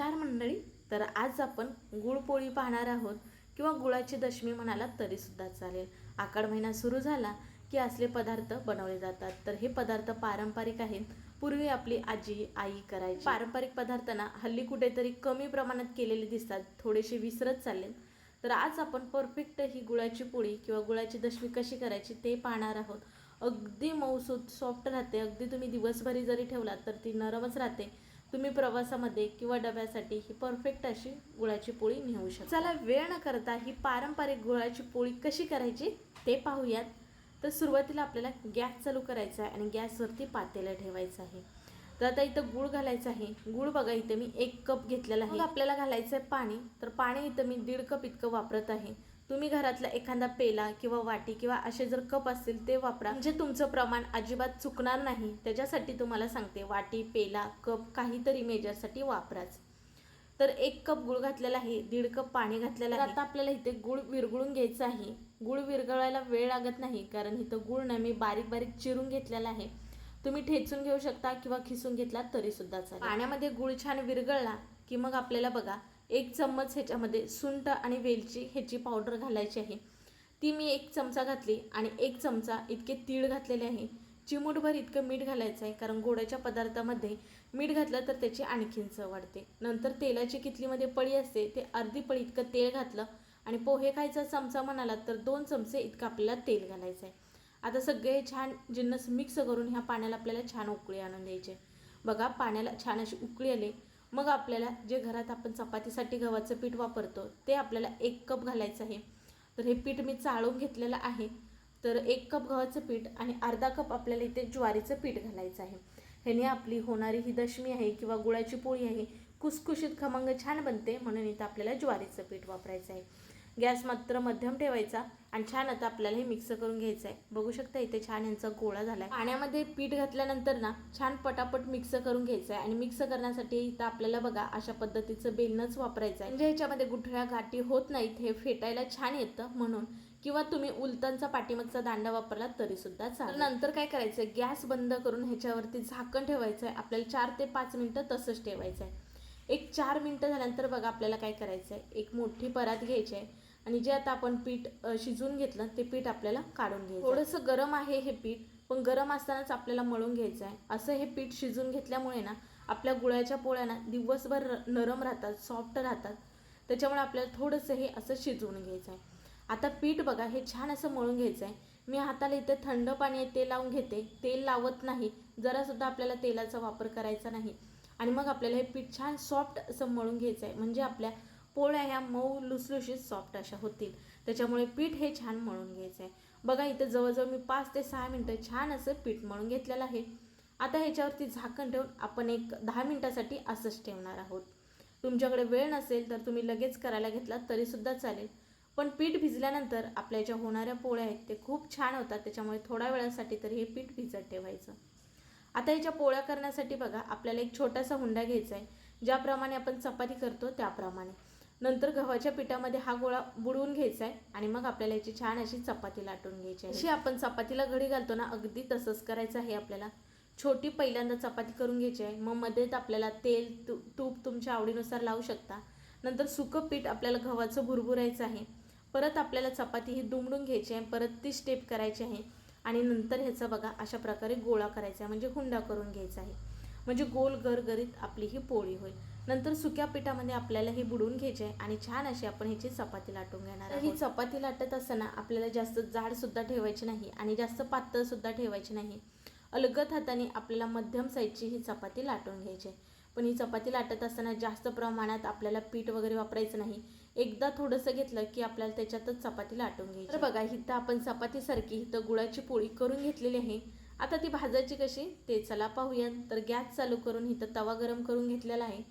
नमस्कार मंडळी. तर आज आपण गुळपोळी पाहणार आहोत किंवा गुळाची दशमी म्हणाला तरीसुद्धा चालेल. आकाड महिना सुरू झाला की असले पदार्थ बनवले जातात. तर हे पदार्थ पारंपरिक आहेत. पूर्वी आपली आजी आई करायची. पारंपरिक पदार्थांना हल्ली कुठेतरी कमी प्रमाणात केलेले दिसतात. थोडेसे विसरत चालले. तर आज आपण परफेक्ट ही गुळाची पोळी किंवा गुळाची दशमी कशी करायची ते पाहणार आहोत. अगदी मऊसूत सॉफ्ट राहते. अगदी तुम्ही दिवसभरी जरी ठेवलात तर ती नरमच राहते. तुम्ही प्रवासामध्ये किंवा डब्यासाठी ही परफेक्ट अशी गुळाची पोळी नेऊ शकता. चला वेळ न करता ही पारंपरिक गुळाची पोळी कशी करायची ते पाहूयात. तर सुरुवातीला आपल्याला गॅस चालू करायचा आहे आणि गॅसवरती पातेला ठेवायचं आहे. तर आता इथं गूळ घालायचं आहे. गूळ बघा इथं मी एक कप घेतलेला आहे. आपल्याला घालायचं आहे पाणी. तर पाणी इथं मी दीड कप इतकं वापरत आहे. तुम्ही घरातला एखादा पेला किंवा वाटी किंवा असे जर कप असतील ते वापरा. म्हणजे तुमचं प्रमाण अजिबात चुकणार नाही. त्याच्यासाठी तुम्हाला सांगते वाटी पेला कप काहीतरी मेजरसाठी वापराच. तर एक कप गुळ घातलेला आहे दीड कप पाणी घातलेलं आहे. आता आपल्याला इथे गुळ विरघळून घ्यायचं आहे. गुळ विरघळायला वेळ लागत नाही कारण इथं गुळ ना मी बारीक बारीक चिरून घेतलेला आहे. तुम्ही ठेचून घेऊ शकता किंवा खिसून घेतला तरी सुद्धा चालेल. पाण्यामध्ये गुळ छान विरघळला की मग आपल्याला बघा एक चम्मच ह्याच्यामध्ये सुंट आणि वेलची ह्याची पावडर घालायची आहे. ती मी एक चमचा घातली आणि एक चमचा इतके तीळ घातलेले आहे. चिमूटभर इतकं मीठ घालायचं आहे कारण गोड्याच्या पदार्थामध्ये मीठ घातलं तर त्याची आणखीन चव वाढते. नंतर तेलाची कितलीमध्ये पळी असते ते अर्धी पळी इतकं तेल घातलं आणि पोहे खायचा चमचा म्हणाला तर दोन चमचे इतकं आपल्याला तेल घालायचं आहे. आता सगळे छान जिन्नस मिक्स करून ह्या पाण्याला आपल्याला छान उकळी आणून द्यायचे बघा पाण्याला छान अशी उकळी आली. मग आपल्याला जे घरात आपण चपातीसाठी गव्हाचं पीठ वापरतो ते आपल्याला एक कप घालायचं आहे. तर हे पीठ मी चाळून घेतलेलं आहे. तर एक कप गव्हाचं पीठ आणि अर्धा कप आपल्याला इथे ज्वारीचं पीठ घालायचं आहे. ह्याने आपली होणारी ही दशमी आहे किंवा गुळाची पोळी आहे कुसकुशीत खमंग छान बनते म्हणून इथं आपल्याला ज्वारीचं पीठ वापरायचं आहे. गॅस मात्र मध्यम ठेवायचा आणि छान आता आपल्याला हे मिक्स करून घ्यायचं आहे बघू शकता इथे छान यांचा गोळा झाला आहे पाण्यामध्ये पीठ घातल्यानंतर ना छान पटापट मिक्स करून घ्यायचं आहे आणि मिक्स करण्यासाठी इथं आपल्याला बघा अशा पद्धतीचं बेलनच वापरायचं आहे म्हणजे ह्याच्यामध्ये गुठळ्या घाटी होत नाहीत हे फेटायला छान येतं म्हणून. किंवा तुम्ही उलतांचा पाठीमागचा दांडा वापरला तरी सुद्धा चालेल. नंतर काय करायचं गॅस बंद करून ह्याच्यावरती झाकण ठेवायचं आहे आपल्याला चार ते पाच मिनिटं तसंच ठेवायचं आहे एक चार मिनटं झाल्यानंतर बघा आपल्याला काय करायचं आहे एक मोठी परात घ्यायची आहे आणि जे आता आपण पीठ शिजून शिजवून घेतलं ते पीठ आपल्याला काढून घ्यायचं थोडंसं गरम आहे हे पीठ पण गरम असतानाच आपल्याला मळून घ्यायचं आहे. असं हे पीठ शिजवून घेतल्यामुळे ना आपल्या गुळाच्या पोळ्या ना दिवसभर नरम राहतात सॉफ्ट राहतात. त्याच्यामुळे आपल्याला थोडंसं हे असं शिजवून घ्यायचं आहे. आता पीठ बघा हे छान असं मळून घ्यायचं आहे. मी हाताला इथे थंड पाणी आहे ते लावून घेते. तेल लावत नाही. जरासुद्धा आपल्याला तेलाचा वापर करायचा नाही. आणि मग आपल्याला हे पीठ छान सॉफ्ट असं मळून घ्यायचं आहे. म्हणजे आपल्या पोळ्या ह्या मऊ लुसलुशीत सॉफ्ट अशा होतील. त्याच्यामुळे पीठ हे छान मळून घ्यायचं आहे बघा इथं जवळजवळ मी पाच ते सहा मिनटं छान असं पीठ मळून घेतलेलं आहे. आता ह्याच्यावरती झाकण ठेवून आपण एक दहा मिनटासाठी असंच ठेवणार आहोत. तुमच्याकडे वेळ नसेल तर तुम्ही लगेच करायला घेतला तरीसुद्धा चालेल. पण पीठ भिजल्यानंतर आपल्या ज्या होणाऱ्या पोळ्या आहेत ते खूप छान होतात. त्याच्यामुळे थोड्या वेळासाठी तरी हे पीठ भिजत ठेवायचं. आता ह्याच्या पोळ्या करण्यासाठी बघा आपल्याला एक छोटासा हुंडा घ्यायचा आहे ज्याप्रमाणे आपण चपाती करतो त्याप्रमाणे. नंतर गव्हाच्या पिठामध्ये हा गोळा बुडवून घ्यायचा आहे आणि मग आपल्याला याची छान अशी चपाती लाटून घ्यायची आहे. अशी आपण चपातीला घडी घालतो ना अगदी तसंच करायचं आहे आपल्याला. छोटी पहिल्यांदा चपाती करून घ्यायची आहे. मग मध्येच आपल्याला तेल तू तूप तुमच्या आवडीनुसार लावू शकता. नंतर सुकं पीठ आपल्याला गव्हाचं भुरभुरायचं आहे. परत आपल्याला चपाती ही दुमडून घ्यायची आहे. परत ती स्टेप करायची आहे. आणि नंतर ह्याचा बघा अशा प्रकारे गोळा करायचा आहे. म्हणजे हुंडा करून घ्यायचा आहे. म्हणजे गोल गरगरीत आपली ही पोळी होईल. नंतर सुक्या पिठामध्ये आपल्याला ही बुडवून घ्यायची आहे आणि छान अशी आपण ह्याची चपाती लाटून घेणार आहे ही चपाती लाटत असताना आपल्याला जास्त जाड सुद्धा ठेवायची नाही आणि जास्त पातळ सुद्धा ठेवायची नाही. अलगद हाताने आपल्याला मध्यम साईजची ही चपाती लाटून घ्यायची आहे. पण ही चपाती लाटत असताना जास्त प्रमाणात आपल्याला पीठ वगैरे वापरायचं नाही. एकदा थोडंसं घेतलं की आपल्याला त्याच्यातच चपाती लाटून घ्यायची तर बघा इथं आपण चपातीसारखी इथं गुळाची पोळी करून घेतलेली आहे. आता ती भाजायची कशी? ते चला पाहूयात. तर गॅस चालू करून इथं तवा गरम करून घेतलेला आहे.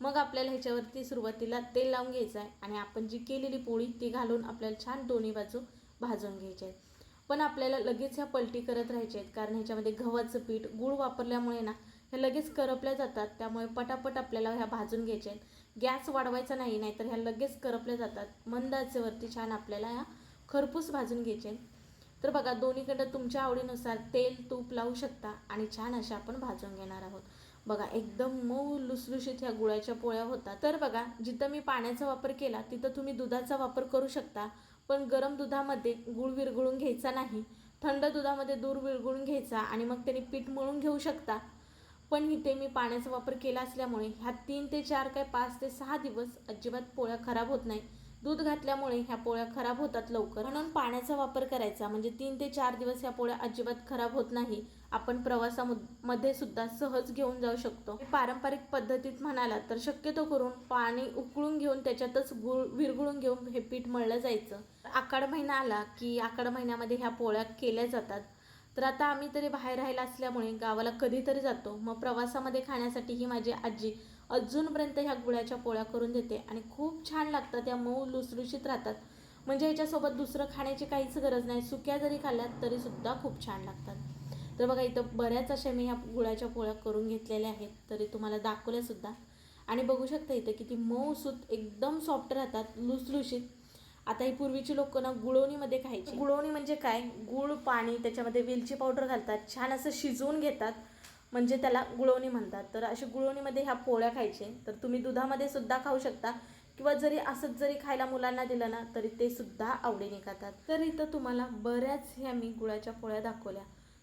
मग आपल्याला ह्याच्यावरती सुरुवातीला तेल लावून घ्यायचं आहे आणि आपण जी केलेली पोळी ती घालून आपल्याला छान दोन्ही बाजू भाजून घ्यायची आहेत. पण आपल्याला लगेच ह्या पलटी करत राहायच्या आहेत कारण ह्याच्यामध्ये गव्हाचं पीठ गूळ वापरल्यामुळे ना ह्या लगेच करपल्या जातात त्यामुळे पटापट आपल्याला ह्या भाजून घ्यायच्या आहेत. गॅस वाढवायचा नाही नाहीतर ह्या लगेच करपल्या जातात. मंद आचेवरती छान आपल्याला ह्या खरपूस भाजून घ्यायचे आहेत. तर बघा दोन्हीकडं तुमच्या आवडीनुसार तेल तूप लावू शकता आणि छान अशा आपण भाजून घेणार आहोत. बघा एकदम मऊ लुसलुशीत ह्या गुळाच्या पोळ्या होतात. तर बघा जिथं मी पाण्याचा वापर केला तिथं तुम्ही दुधाचा वापर करू शकता. पण गरम दुधामध्ये गुळ विरघळून घ्यायचा नाही. थंड दुधामध्ये दूध विरघळून घ्यायचा आणि मग त्याने पीठ मळून घेऊ शकता. पण इथे मी पाण्याचा वापर केला असल्यामुळे ह्या तीन ते चार काय पाच ते सहा दिवस अजिबात पोळ्या खराब होत नाही. दूध घातल्यामुळे ह्या पोळ्या खराब होतात लवकर. म्हणून पाण्याचा वापर करायचा. म्हणजे तीन ते चार दिवस ह्या पोळ्या अजिबात खराब होत नाही. आपण प्रवासामध्ये सुद्धा सहज घेऊन जाऊ शकतो. पारंपरिक पद्धतीत म्हणाला तर शक्यतो करून पाणी उकळून घेऊन त्याच्यातच गुळ विरगुळून घेऊन हे पीठ मळलं जायचं. आखाड महिना आला की आखाड महिन्यामध्ये ह्या पोळ्या केल्या जातात. तर आता आम्ही तरी बाहेर राहिला असल्यामुळे गावाला कधीतरी जातो. मग प्रवासामध्ये खाण्यासाठी ही माझी आजी अजूनपर्यंत ह्या गुळाच्या पोळ्या करून देते. आणि खूप छान लागतात त्या मऊ लुसलुशीत राहतात. म्हणजे ह्याच्यासोबत दुसरं खाण्याची काहीच गरज नाही. सुक्या जरी खाल्ल्यात तरी सुद्धा खूप छान लागतात. तर बघा इथं बऱ्याच अशा मी ह्या गुळाच्या पोळ्या करून घेतलेल्या आहेत. तरी तुम्हाला दाखवल्यासुद्धा. आणि बघू शकता इथं किती मऊ सूत एकदम सॉफ्ट राहतात लुसलुशीत. आता ही पूर्वीची लोक ना गुळवणीमध्ये खायची. गुळवणी म्हणजे काय? गुळ पाणी त्याच्यामध्ये वेलची पावडर घालतात. छान असं शिजवून घेतात. म्हणजे त्याला गुळवणी म्हणतात. तर अशी गुळवणीमध्ये ह्या पोळ्या खायचे. तर तुम्ही दुधामध्ये सुद्धा खाऊ शकता. किंवा जरी असंच जरी खायला मुलांना दिलं ना तरी ते सुद्धा आवडीने खातात. तर इथं तुम्हाला बऱ्याच ह्या मी गुळाच्या पोळ्या दाखवल्या.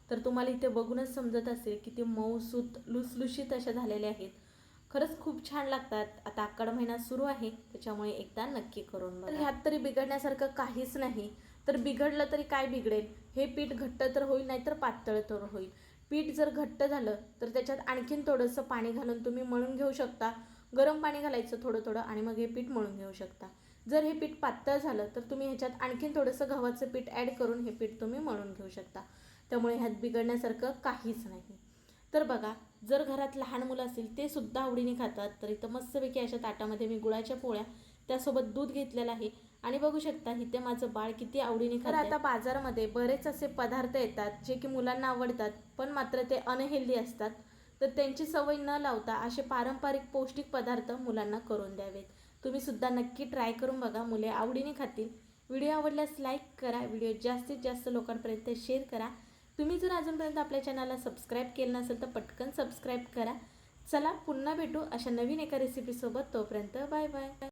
तर तुम्हाला इथे बघूनच समजत असेल की ते मऊसूत लुसलुशीत अशा झालेल्या आहेत. खरंच खूप छान लागतात. आता आकड महिना सुरू आहे. त्याच्यामुळे एकदा नक्की करून बघा. तर ह्यात तरी बिघडण्यासारखं काहीच नाही. तर बिघडलं तरी काय बिघडेल? हे पीठ घट्ट तर होईल नाहीतर पातळ तर होईल. पीठ जर घट्ट झालं तर त्याच्यात आणखीन थोडंसं पाणी घालून तुम्ही मळून घेऊ शकता. गरम पाणी घालायचं थोडं थोडं आणि मग हे पीठ मळून घेऊ शकता. जर हे पीठ पातळ झालं तर तुम्ही ह्याच्यात आणखीन थोडंसं गव्हाचं पीठ ॲड करून हे पीठ तुम्ही मळून घेऊ शकता. त्यामुळे ह्यात बिघडण्यासारखं काहीच नाही. तर बघा जर घरात लहान मुलं असतील ते सुद्धा आवडीने खातात. तर इथं मस्तपैकी अशा ताटामध्ये मी गुळाच्या पोळ्या त्यासोबत दूध घेतलेलं आहे. आणि बघू शकता इथे माझं बाळ किती आवडीने खात. आता बाजारामध्ये बरेच असे पदार्थ येतात जे की मुलांना आवडतात पण मात्र ते अनहेल्दी असतात. तर त्यांची सवय न लावता असे पारंपरिक पौष्टिक पदार्थ मुलांना करून द्यावेत. तुम्ही सुद्धा नक्की ट्राय करून बघा मुले आवडीने खातील. व्हिडिओ आवडल्यास लाईक करा व्हिडिओ जास्तीत जास्त लोकांपर्यंत शेअर करा. तुम्ही जर अजूनपर्यंत आपल्या चॅनलला सबस्क्राईब केलं नसेल तर पटकन सबस्क्राईब करा. चला पुन्हा भेटू अशा नवीन एका रेसिपीसोबत तोपर्यंत बाय बाय